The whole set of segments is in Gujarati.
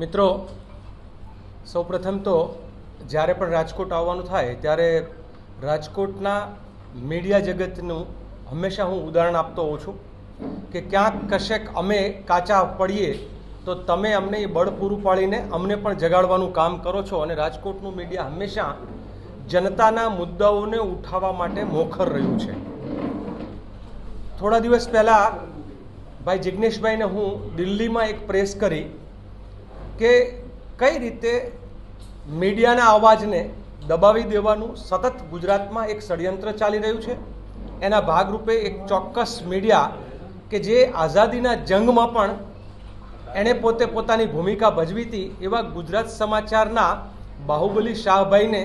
મિત્રો, સૌપ્રથમ તો જ્યારે પણ રાજકોટ આવવાનું થાય, ત્યારે રાજકોટના મીડિયા જગતનું હંમેશા હું ઉદાહરણ આપતો હોઉં છું કે ક્યાંક કશેક અમે કાચા પડીએ, તો તમે અમને એ બળ પૂરું પાડીને અમને પણ જગાડવાનું કામ કરો છો અને રાજકોટનું મીડિયા હંમેશા જનતાના મુદ્દાઓને ઉઠાવવા માટે મોખર રહ્યું છે. થોડા દિવસ પહેલાં ભાઈ જિજ્ઞેશભાઈને હું દિલ્હીમાં એક પ્રેસ કરી કે કઈ રીતે મીડિયાના અવાજને દબાવી દેવાનું સતત ગુજરાતમાં એક ષડયંત્ર ચાલી રહ્યું છે? એના ભાગરૂપે એક ચોક્કસ મીડિયા કે જે આઝાદીના જંગમાં પણ એણે પોતે પોતાની ભૂમિકા ભજવી હતી, એવા ગુજરાત સમાચારના બાહુબલી શાહભાઈને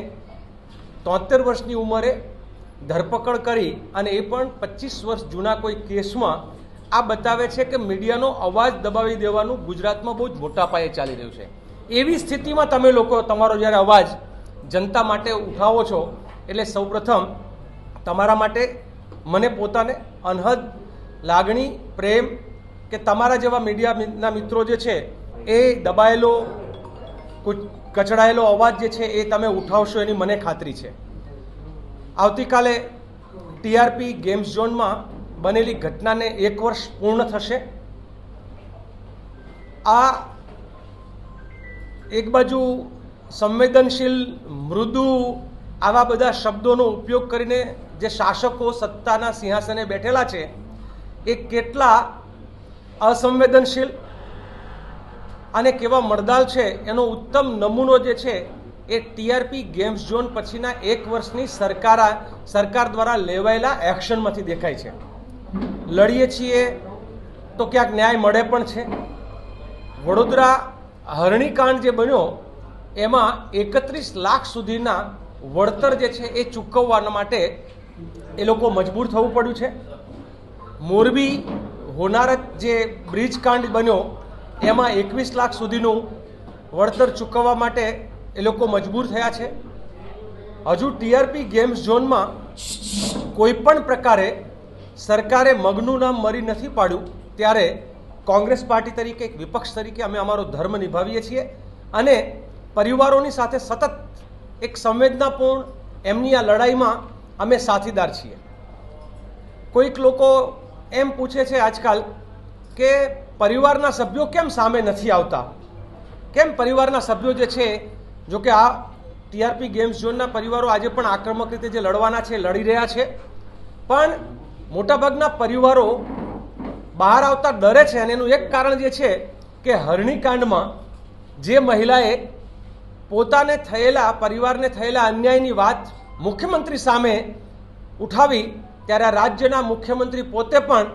તોતેર વર્ષની ઉંમરે ધરપકડ કરી અને એ પણ પચીસ વર્ષ જૂના કોઈ કેસમાં આ બતાવે છે કે મીડિયાનો અવાજ દબાવી દેવાનું ગુજરાતમાં બહુ જ મોટા પાયે ચાલી રહ્યું છે. એવી સ્થિતિમાં તમે લોકો તમારો જ્યારે અવાજ જનતા માટે ઉઠાવો છો, એટલે સૌપ્રથમ તમારા માટે મને પોતાને અનહદ, લાગણી, પ્રેમ કે તમારા જેવા મીડિયાના મિત્રો જે છે, એ દબાયેલો, કુચ- કચડાયેલો અવાજ જે છે એ તમે ઉઠાવશો એની મને ખાતરી છે. આવતીકાલે ટીઆરપી ગેમ્સ ઝોનમાં બનેલી ઘટનાને એક વર્ષ પૂર્ણ થશે. આ એક બાજુ સંવેદનશીલ, મૃદુ આવા બધા શબ્દોનો ઉપયોગ કરીને જે શાસકો સત્તાના સિંહાસને બેઠેલા છે, એ કેટલા અસંવેદનશીલ અને કેવા મળદાલ છે, એનો ઉત્તમ નમૂનો જે છે, એ ટીઆરપી ગેમ્સ ઝોન પછીના એક વર્ષની સરકાર સરકાર દ્વારા લેવાયેલા એક્શનમાંથી દેખાય છે. લડીએ છીએ તો ક્યાંક ન્યાય મળે પણ છે. વડોદરા હરણીકાંડ જે બન્યો, એમાં એકત્રીસ લાખ સુધીના વળતર જે છે એ ચૂકવવા માટે એ લોકો મજબૂર થવું પડ્યું છે. મોરબી હોનારત જે બ્રિજ કાંડ બન્યો, એમાં એકવીસ લાખ સુધીનું વળતર ચૂકવવા માટે એ લોકો મજબૂર થયા છે. હજુ ટીઆરપી ગેમ્સ ઝોનમાં કોઈ પણ પ્રકારે સરકારે મગનું નામ મરી નથી પાડ્યું, ત્યારે કોંગ્રેસ પાર્ટી તરીકે, એક વિપક્ષ તરીકે અમે અમારો ધર્મ નિભાવીએ છીએ અને પરિવારોની સાથે સતત એક સંવેદનાપૂર્ણ એમની આ લડાઈમાં અમે સાથીદાર છીએ. કોઈક લોકો એમ પૂછે છે આજકાલ કે પરિવારના સભ્યો કેમ સામે નથી આવતા? કેમ પરિવારના સભ્યો જે છે જો કે આ ટીઆરપી ગેમ્સ ઝોનના પરિવારો આજે પણ આક્રમક રીતે જે લડવાના છે, લડી રહ્યા છે. પણ મોટાભાગના પરિવારો બહાર આવતા ડરે છે અને એનું એક કારણ જે છે કે હરણીકાંડમાં જે મહિલાએ પોતાને થયેલા, પરિવારને થયેલા અન્યાયની વાત મુખ્યમંત્રી સામે ઉઠાવી, ત્યારે રાજ્યના મુખ્યમંત્રી પોતે પણ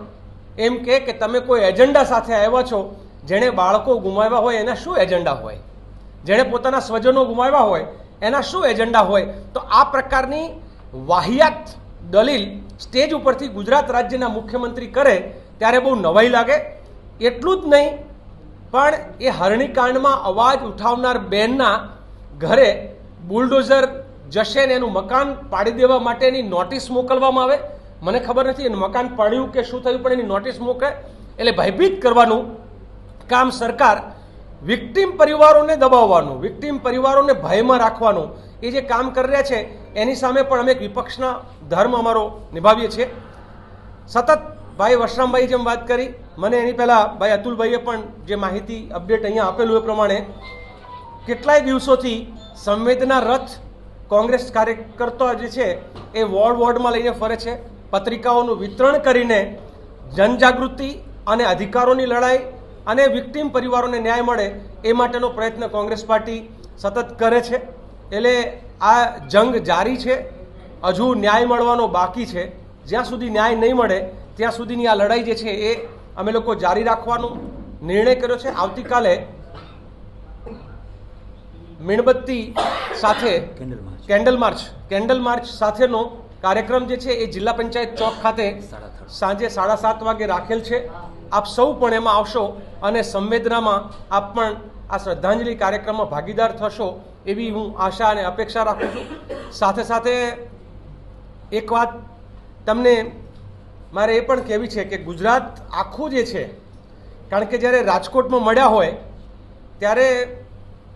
એમ કહે કે તમે કોઈ એજન્ડા સાથે આવ્યા છો જેણે બાળકો ગુમાવ્યા હોય, એના શું એજન્ડા હોય? જેણે પોતાના સ્વજનો ગુમાવ્યા હોય, એના શું એજન્ડા હોય? તો આ પ્રકારની વાહિયાત દલીલ સ્ટેજ ઉપરથી ગુજરાત રાજ્યના મુખ્યમંત્રી કરે ત્યારે બહુ નવાઈ લાગે. એટલું જ નહીં, પણ એ હરણીકાંડમાં અવાજ ઉઠાવનાર બેનના ઘરે બુલડોઝર જશે ને એનું મકાન પાડી દેવા માટેની નોટિસ મોકલવામાં આવે. મને ખબર નથી એનું મકાન પાડ્યું કે શું થયું, પણ એની નોટિસ મોકલે. એટલે ભયભીત કરવાનું કામ સરકાર વિક્ટીમ પરિવારોને દબાવવાનું, વિક્ટીમ પરિવારોને ભયમાં રાખવાનું. એ જે કામ કરી રહ્યા છે, એની સામે પણ અમે વિપક્ષના ધર્મ અમારો નિભાવીએ છીએ. સતત ભાઈ વશરામભાઈ જેમ વાત કરી, મને એની પહેલાં ભાઈ અતુલભાઈએ પણ જે માહિતી અપડેટ અહીંયા આપેલું એ પ્રમાણે કેટલાય દિવસોથી સંવેદના રથ કોંગ્રેસ કાર્યકર્તા જે છે એ વોર્ડ વોર્ડમાં લઈને ફરે છે. પત્રિકાઓનું વિતરણ કરીને જનજાગૃતિ અને અધિકારોની લડાઈ અને વિક્ટીમ પરિવારોને ન્યાય મળે એ માટેનો પ્રયત્ન કોંગ્રેસ પાર્ટી સતત કરે છે. એટલે આ જંગ જારી છે. હજુ ન્યાય મળવાનો બાકી છે. જ્યાં સુધી ન્યાય નહીં મળે ત્યાં સુધીની આ લડાઈ જે છે એ અમે લોકો જારી રાખવાનો નિર્ણય કર્યો છે. આવતીકાલે મીણબત્તી સાથે candle march. Candle march candle march સાથેનો કાર્યક્રમ જે છે એ જિલ્લા પંચાયત ચોક ખાતે. સાંજે સાડા સાત વાગે રાખેલ છે. આપ સૌ પણ એમાં આવશો અને સંવેદનામાં આપ પણ આ શ્રદ્ધાંજલિ કાર્યક્રમમાં ભાગીદાર થશો એવી હું આશા અને અપેક્ષા રાખું છું. સાથે સાથે એક વાત તમને મારે એ પણ કહેવી છે કે ગુજરાત આખું જે છે, કારણ કે જ્યારે રાજકોટમાં મળ્યા હોય, ત્યારે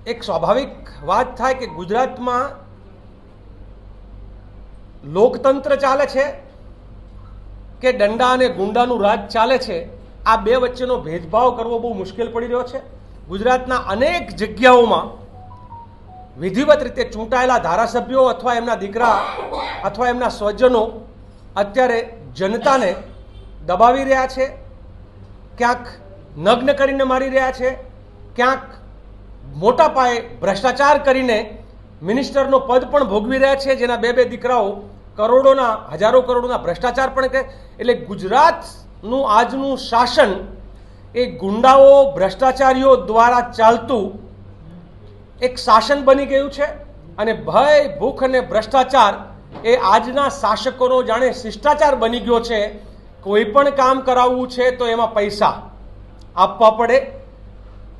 એક સ્વાભાવિક વાત થાય કે ગુજરાતમાં લોકતંત્ર ચાલે છે કે દંડા અને ગુંડાનું રાજ ચાલે છે, આ બે વચ્ચેનો ભેદભાવ કરવો બહુ મુશ્કેલ પડી રહ્યો છે. ગુજરાતના અનેક જગ્યાઓમાં વિધિવત રીતે ચૂંટાયેલા ધારાસભ્યો અથવા એમના દીકરા અથવા એમના સ્વજનો અત્યારે જનતાને દબાવી રહ્યા છે, ક્યાંક નગ્ન કરીને મારી રહ્યા છે, ક્યાંક મોટા પાયે ભ્રષ્ટાચાર કરીને મિનિસ્ટરનો પદ પણ ભોગવી રહ્યા છે, જેના બે બે દીકરાઓ કરોડોના, હજારો કરોડોના ભ્રષ્ટાચાર પણ કરે. એટલે ગુજરાતનું આજનું શાસન એ ગુંડાઓ, ભ્રષ્ટાચારીઓ દ્વારા ચાલતું એક શાસન બની ગયું છે અને ભય, ભૂખ અને ભ્રષ્ટાચાર એ આજના શાસકોનો જાણે શિષ્ટાચાર બની ગયો છે. કોઈ પણ કામ કરાવવું છે તો એમાં પૈસા આપવા પડે,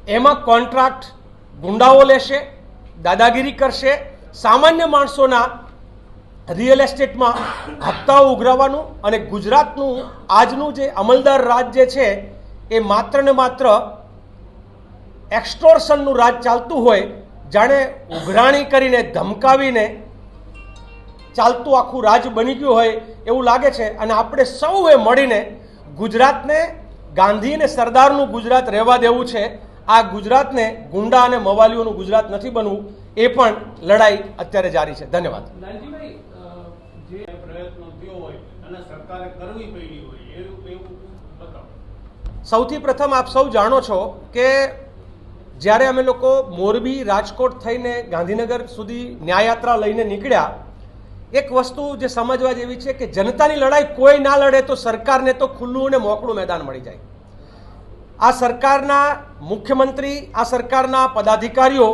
એમાં કોન્ટ્રાક્ટ ગુંડાઓ લેશે, દાદાગીરી કરશે, સામાન્ય માણસોના રિયલ એસ્ટેટમાં હપ્તાઓ ઉઘરાવવાનું અને ગુજરાતનું આજનું જે અમલદાર રાજ જે છે એ માત્ર ને માત્ર એક્સ્ટોર્શનનું રાજ ચાલતું હોય જાણે ઉઘરાણી કરીને ધમકાવીને ચાલતું આખું રાજ બની ગયું હોય એવું લાગે છે. અને આપણે સૌએ મળીને ગુજરાતને ગાંધી અને સરદારનું ગુજરાત રહેવા દેવું છે. આ ગુજરાતને ગુંડા અને મવાલીઓનું ગુજરાત નથી બનવું એ પણ લડાઈ અત્યારે જારી છે. ધન્યવાદ. જે પ્રયત્નો થયો હોય અને સરકારે કરવી પડી હોય એવું એવું સૌથી પ્રથમ આપ સૌ જાણો છો કે જ્યારે અમે લોકો મોરબી, રાજકોટ થઈને ગાંધીનગર સુધી ન્યાયયાત્રા લઈને નીકળ્યા, એક વસ્તુ જે સમજવા જેવી છે કે જનતાની લડાઈ કોઈ ના લડે તો સરકારને તો ખુલ્લું અને મોકળું મેદાન મળી જાય. આ સરકારના મુખ્યમંત્રી, આ સરકારના પદાધિકારીઓ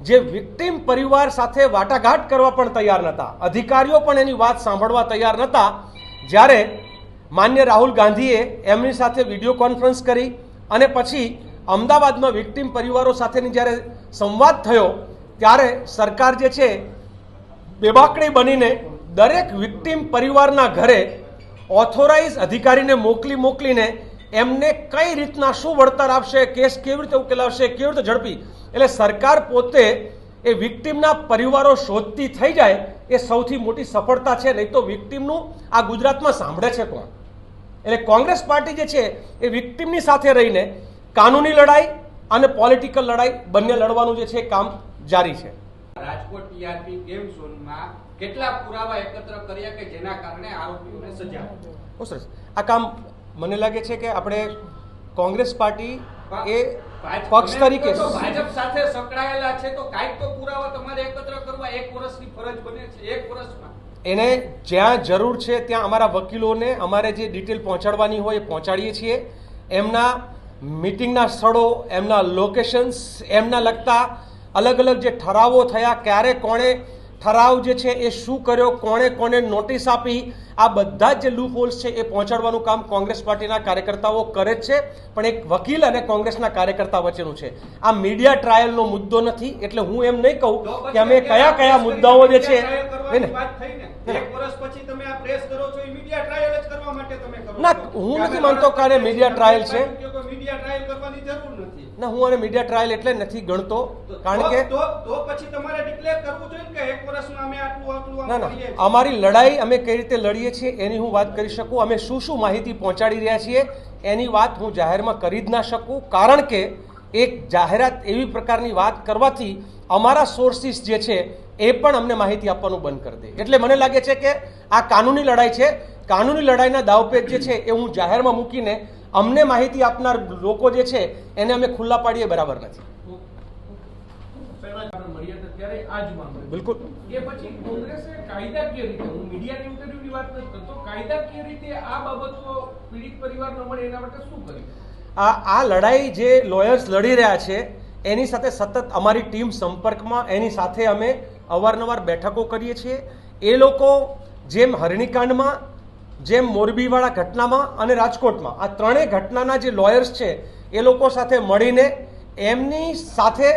જે વિક્ટિમ પરિવાર સાથે વાટાઘાટ કરવા પણ તૈયાર નહોતા અધિકારીઓ પણ એની વાત સાંભળવા તૈયાર નહોતા જ્યારે માન્ય રાહુલ ગાંધીએ એમની સાથે વીડિયો કોન્ફરન્સ કરી અને પછી અમદાવાદમાં વિક્ટિમ પરિવારો સાથેની જ્યારે સંવાદ થયો, ત્યારે સરકાર જે છે, બેબાકડી બનીને દરેક વિક્ટિમ પરિવારના ઘરે ઓથોરાઇઝ અધિકારીને મોકલી મોકલીને એમને કઈ રીતના શું વળતર આપશે, કેસ કેવી રીતે ઉકેલાવશે કેવી રીતે ઝડપી, એટલે સરકાર પોતે એ વિક્ટિમના પરિવારો શોધતી થઈ જાય એ સૌથી મોટી સફળતા છે, નહીં તો વિક્ટિમનું આ ગુજરાતમાં સાંભળે છે કોણ? એટલે કોંગ્રેસ પાર્ટી જે છે, એ વિક્ટિમની સાથે રહીને કાનૂની લડાઈ અને પોલિટિકલ લડાઈ બંને લડવાનું જે છે કામ જારી છે. રાજકોટ ટીઆરપી ગેમ ઝોનમાં કેટલા પુરાવા એકત્ર કર્યા કે જેના કારણે આરોપીઓને સજા? બહુ સરસ. આ કામ મને લાગે છે કે આપણે કોંગ્રેસ પાર્ટી એ પક્ષ તરીકે ભાજપ સાથે સંકળાયેલા છે તો કાંઈક તો પુરાવા તમારે એકત્ર કરવા એક વર્ષની ફરજ બને છે એક વર્ષમાં. એને જ્યાં જરૂર છે ત્યાં અમારા વકીલોને અમારે જે ડિટેલ પહોંચાડવાની હોય એ પહોંચાડીએ છીએ. એમના મિટિંગના સ્થળો એમના લોકેશન્સ એમના લગતા અલગ અલગ જે ઠરાવો થયા ક્યારે કોણે ઠરાવ જે છે એ શું કર્યો કોણે કોણે નોટિસ આપી આ બધા જ જે લૂપ હોલ્સ છે એ પહોંચાડવાનું કામ કોંગ્રેસ પાર્ટીના કાર્યકર્તાઓ કરે જ છે પણ એક વકીલ અને કોંગ્રેસના કાર્યકર્તા વચ્ચેનું છે. આ મીડિયા ટ્રાયલનો મુદ્દો નથી એટલે હું એમ નહીં કહું કે અમે કયા કયા મુદ્દાઓ જે છે ના, હું. નથી માનતો કે મીડિયા ટ્રાયલ છે. કે કોઈ મીડિયા ટ્રાયલ કરવાની જરૂર નથી ના હું આને મીડિયા ટ્રાયલ એટલે નથી ગણતો. કારણ કે તો તો પછી તમારે ડિક્લેર કરવું જોઈએ કે એક વર્ષમાં અમે આટલું આટલું ના ના. અમારી લડાઈ અમે કઈ રીતે લડીએ છીએ એની હું વાત કરી શકું. અમે શું શું માહિતી પહોંચાડી રહ્યા છીએ એની વાત હું જાહેરમાં કરી જ ના શકું. કારણ કે એક જાહેરાત એવી પ્રકારની વાત કરવાથી અમારા સોર્સિસ જે છે એ પણ અમને માહિતી આપવાનું બંધ કરી દે. એટલે મને લાગે છે કે આ કાનૂની લડાઈ છે. કાનૂની લડાઈના દાવપેચ જે છે એ હું જાહેરમાં મૂકીને અમને માહિતી આપનાર લોકો જે છે એને અમે ખુલ્લા પાડીએ બરાબર નથી. બિલકુલ. એ પછી કોંગ્રેસે કાયદાકીય રીતે હું મીડિયાની ઇન્ટરવ્યુની વાત નથી કરતો કાયદાકીય રીતે આ બાબતો પીડિત પરિવાર ન મળે એના માટે શું કર્યું આ આ લડાઈ જે લોયર્સ લડી રહ્યા છે એની સાથે સતત અમારી ટીમ સંપર્કમાં એની સાથે અમે અવારનવાર બેઠકો કરીએ છીએ. એ લોકો જેમ હરણીકાંડમાં જેમ મોરબીવાળા ઘટનામાં અને રાજકોટમાં. આ ત્રણેય ઘટનાના જે લોયર્સ છે એ લોકો સાથે મળીને એમની સાથે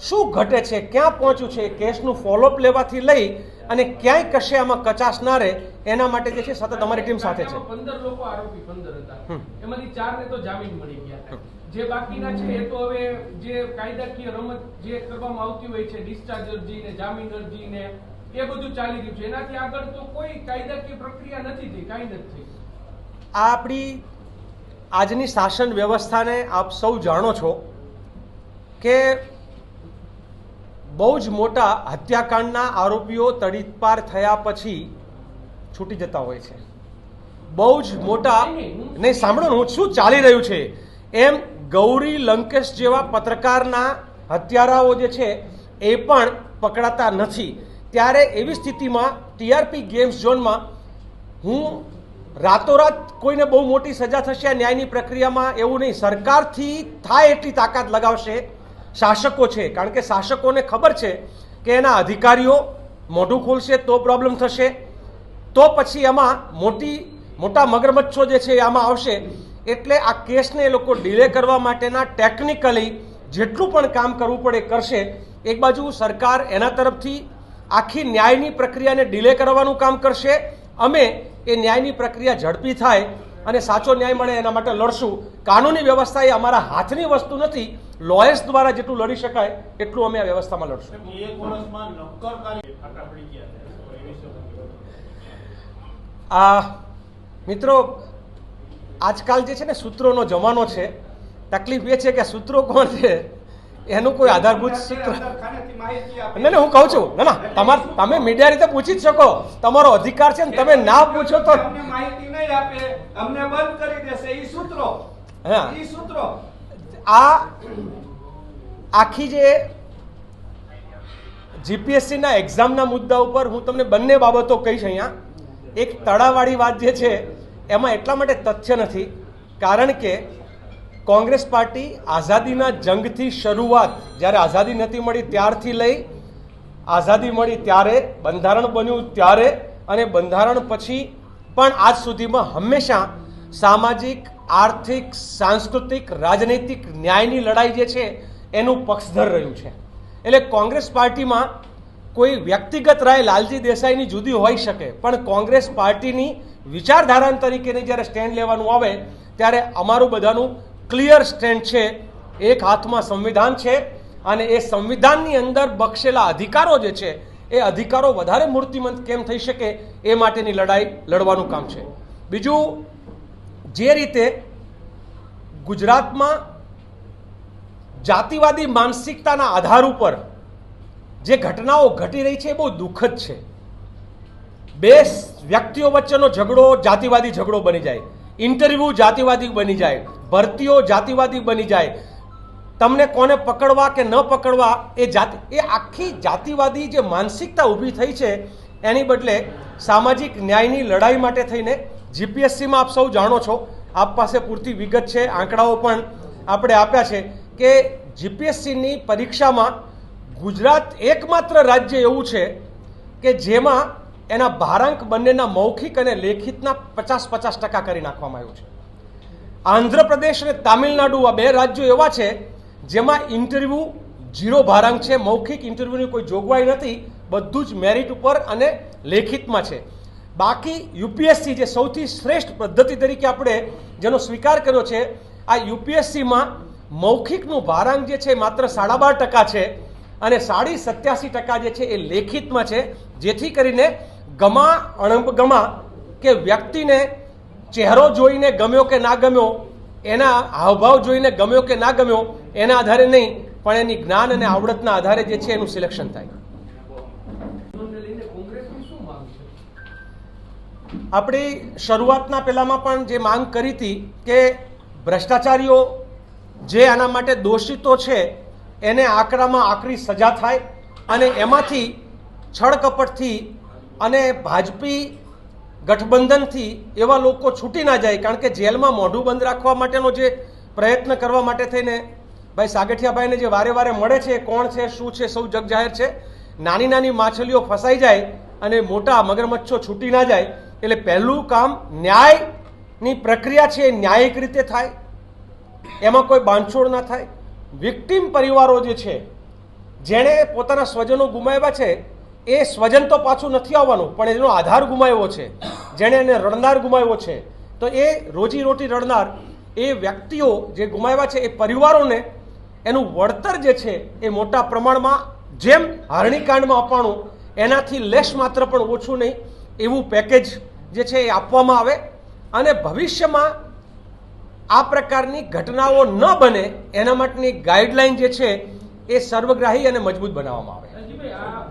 શું ઘટે છે ક્યાં પહોંચ્યું છે કેસનું ફોલોઅપ લેવાથી લઈ અને ક્યાંય કશે આમાં કચાશ ના રહે એના માટે જે છે સતત અમારી ટીમ સાથે છે. પંદર લોકો આરોપી પંદર હતા. એમાંથી ચાર ને તો જામીન મળી ગયા જે બાકીના છે એ તો હવે જે કાયદાકીય રમત જે કરવામાં આવતી હોય છે ડિસ્ચાર્જ અરજી ને જામીન અરજી ને એ બધું ચાલી રહ્યું છે. એનાથી આગળ તો કોઈ કાયદાકીય પ્રક્રિયા નથી થઈ કાંઈ નથી થઈ. આ આપણી આજની શાસન વ્યવસ્થાને આપ સૌ જાણો છો કે બહુ જ મોટા હત્યાકાંડના આરોપીઓ તડીપાર થયા પછી છૂટી જતા હોય છે. બહુ જ મોટા નહીં સાંભળો ને હું શું ચાલી રહ્યું છે? એમ ગૌરી લંકેશ જેવા પત્રકારના હત્યારાઓ જે છે એ પણ પકડાતા નથી. ત્યારે એવી સ્થિતિમાં ટીઆરપી ગેમ્સ ઝોનમાં હું રાતોરાત કોઈને બહુ મોટી સજા થશે આ ન્યાયની પ્રક્રિયામાં એવું નહીં. સરકારથી થાય એટલી તાકાત લગાવશે શાસકો છે. કારણ કે શાસકોને ખબર છે કે એના અધિકારીઓ મોઢું ખોલશે તો પ્રોબ્લેમ થશે. તો પછી એમાં મોટી, મોટા મગરમચ્છો જે છે આમાં આવશે. એટલે આ કેસને એ લોકો ડિલે કરવા માટેના ટેકનિકલી જેટલું પણ કામ કરવું પડે કરશે. એક બાજુ સરકાર એના તરફથી આખી ન્યાયની પ્રક્રિયાને ડિલે કરવાનું કામ કરશે. અમે એ ન્યાયની પ્રક્રિયા ઝડપી થાય અને સાચો ન્યાય મળે એના માટે લડશું. કાનૂની વ્યવસ્થા એ અમારા હાથની વસ્તુ નથી. લોયર્સ દ્વારા જેટલું લડી શકાય એટલું અમે આ વ્યવસ્થામાં લડશું? આ મિત્રો આજકાલ જે છે ને સૂત્રોનો જમાનો છે તકલીફ એ છે કે સૂત્રો કોણ છે? એનું કોઈ આધારભૂત સૂત્ર ને ને હું કહું છું. ના ના તમારે તમે મીડિયા રીતે પૂછી જ શકો. તમારો અધિકાર છે ને તમે ના પૂછો તો માહિતી નહીં આપે. અમને બંધ કરી દેશે. ઈ સૂત્રો. હા. ઈ સૂત્રો. આ આખી જે જીપીએસસીના એક્ઝામના મુદ્દા ઉપર હું તમને બંને બાબતો કહીશ અહીંયા. એક તળાવાળી વાત જે છે એમાં એટલા માટે તથ્ય નથી. કારણ કે કોંગ્રેસ પાર્ટી આઝાદીના જંગથી શરૂઆત જ્યારે આઝાદી નથી મળી ત્યારથી લઈ આઝાદી મળી ત્યારે બંધારણ બન્યું ત્યારે અને બંધારણ પછી પણ આજ સુધીમાં હંમેશા સામાજિક, આર્થિક, સાંસ્કૃતિક, રાજનૈતિક ન્યાયની લડાઈ જે છે એનું પક્ષધર રહ્યું છે. એટલે કોંગ્રેસ પાર્ટીમાં કોઈ વ્યક્તિગત રાય લાલજી દેસાઈની જુદી હોઈ શકે, પણ કોંગ્રેસ પાર્ટીની વિચારધારા તરીકેની જ્યારે સ્ટેન્ડ લેવાનું આવે, ત્યારે અમારું બધાનું ક્લિયર સ્ટેન્ડ છે, એક હાથમાં સંવિધાન છે અને એ સંવિધાનની અંદર બક્ષેલા અધિકારો જે છે, એ અધિકારો વધારે મૂર્તિમંત કેમ થઈ શકે એ માટેની લડાઈ લડવાનું કામ છે. બીજું, જે રીતે ગુજરાતમાં જાતિવાદી માનસિકતાના આધાર ઉપર જે ઘટનાઓ ઘટી રહી છે એ બહુ દુઃખદ છે. બે વ્યક્તિઓ વચ્ચેનો ઝઘડો, જાતિવાદી ઝઘડો બની જાય. ઇન્ટરવ્યૂ જાતિવાદી બની જાય, ભરતીઓ જાતિવાદી બની જાય. તમને કોને પકડવા કે ન પકડવા, એ જાતિ, એ આખી જાતિવાદી જે માનસિકતા ઊભી થઈ છે, એની બદલે સામાજિક ન્યાયની લડાઈ માટે થઈને જીપીએસસીમાં આપ સૌ જાણો છો, આપ પાસે પૂરતી વિગત છે, આંકડાઓ પણ આપણે આપ્યા છે કે જીપીએસસીની પરીક્ષામાં ગુજરાત એકમાત્ર રાજ્ય એવું છે કે જેમાં એના ભારાંક બંનેના મૌખિક અને લેખિતના પચાસ પચાસ ટકા કરી નાખવામાં આવ્યું છે. આંધ્રપ્રદેશ અને તામિલનાડુ આ બે રાજ્યો એવા છે જેમાં ઇન્ટરવ્યૂ ઝીરો ભારાંક છે, મૌખિક ઇન્ટરવ્યૂની કોઈ જોગવાઈ નથી, બધું જ મેરિટ ઉપર અને લેખિતમાં છે. બાકી યુપીએસસી જે સૌથી શ્રેષ્ઠ પદ્ધતિ તરીકે આપણે જેનો સ્વીકાર કર્યો છે, આ યુપીએસસીમાં મૌખિકનું ભારાંક જે છે માત્ર સાડા બાર ટકા છે અને સાડી સત્યાસી ટકા જે છે એ લેખિતમાં છે, જેથી કરીને ગમા અણગમા કે વ્યક્તિને ચહેરો જોઈને ગમ્યો કે ના ગમ્યો, એના હાવભાવ જોઈને ગમ્યો કે ના ગમ્યો, એના આધારે નહીં, પણ એની જ્ઞાન અને આવડતના આધારે જે છે એનું સિલેક્શન થાય. આપણી શરૂઆતના પહેલામાં પણ જે માંગ કરી હતી કે ભ્રષ્ટાચારીઓ જે આના માટે દોષિતો છે, એને આકરામાં આકરી સજા થાય અને એમાંથી છળકપટથી અને ભાજપી ગઠબંધનથી એવા લોકો છૂટી ના જાય, કારણ કે જેલમાં મોઢું બંધ રાખવા માટેનો જે પ્રયત્ન કરવા માટે થઈને ભાઈ સાગઠિયાભાઈને જે વારે વારે મળે છે, કોણ છે, શું છે, સૌ જગ જાહેર છે, નાની નાની માછલીઓ ફસાઈ જાય અને મોટા મગરમચ્છો છૂટી ના જાય, એટલે પહેલું કામ ન્યાયની પ્રક્રિયા છે, એ ન્યાયિક રીતે થાય. એમાં કોઈ બાંધછોડ ના થાય. વિક્ટિમ પરિવારો જે છે, જેણે પોતાના સ્વજનો ગુમાવ્યા છે એ સ્વજન તો પાછું નથી આવવાનું, પણ એનો આધાર ગુમાવ્યો છે. જેણે એને રડનાર ગુમાવ્યો છે. તો એ રોજી રોટી રડનાર, એ વ્યક્તિઓ જે ગુમાવ્યા છે, એ પરિવારોને એનું વળતર જે છે, એ મોટા પ્રમાણમાં જેમ હરણીકાંડમાં અપાણું, એનાથી લેશ માત્ર પણ ઓછું નહીં, એવું પેકેજ જે છે એ આપવામાં આવે. અને ભવિષ્યમાં આ પ્રકારની ઘટનાઓ ન બને, એના માટેની ગાઈડલાઈન જે છે, એ સર્વગ્રાહી અને મજબૂત બનાવવામાં આવે.